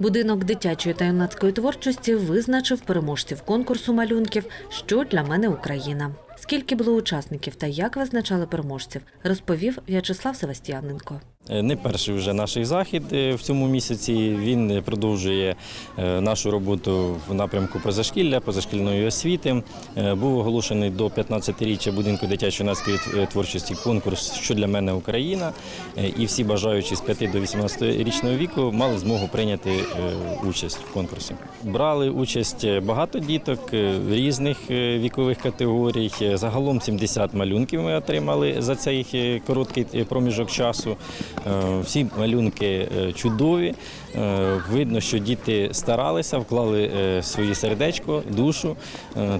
Будинок дитячої та юнацької творчості визначив переможців конкурсу малюнків Що для мене Україна. Скільки було учасників та як визначали переможців, розповів В'ячеслав Севастьяненко. Е, Не перший вже наш захід е, в цьому місяці. Він е, продовжує нашу роботу в напрямку позашкілля, позашкільної освіти. Був оголошений до 15-річчя будинку дитячо-юнацької творчості конкурс Що для мене Україна. І всі бажаючі з 5 до 18-річного віку мали змогу прийняти участь в конкурсі. Брали участь багато діток різних вікових категорій. Загалом 70 малюнків ми отримали за цей короткий проміжок часу. Е, Всі малюнки е, чудові. Е, Видно, що діти старалися, вклали своє сердечко, душу.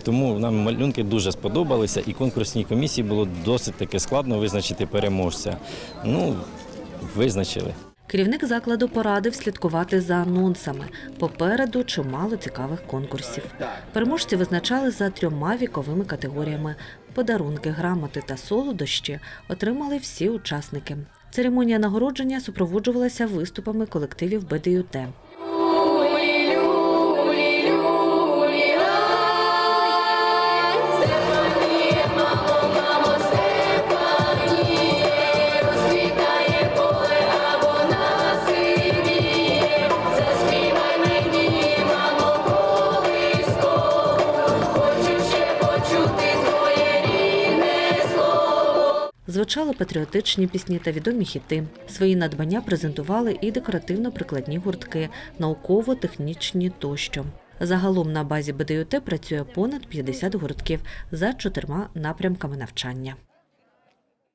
Тому нам малюнки дуже сподобалися, і конкурсній комісії було досить таки складно визначити переможця. Ну, визначили. Керівник закладу порадив слідкувати за анонсами. Попереду чимало цікавих конкурсів. Переможці визначали за трьома віковими категоріями. Подарунки, грамоти та солодощі отримали всі учасники. Церемонія нагородження супроводжувалася виступами колективів БДЮТ. Звучали патріотичні пісні та відомі хіти. Свої надбання презентували і декоративно-прикладні гуртки, науково-технічні тощо. Загалом на базі БДЮТ працює понад 50 гуртків за чотирма напрямками навчання.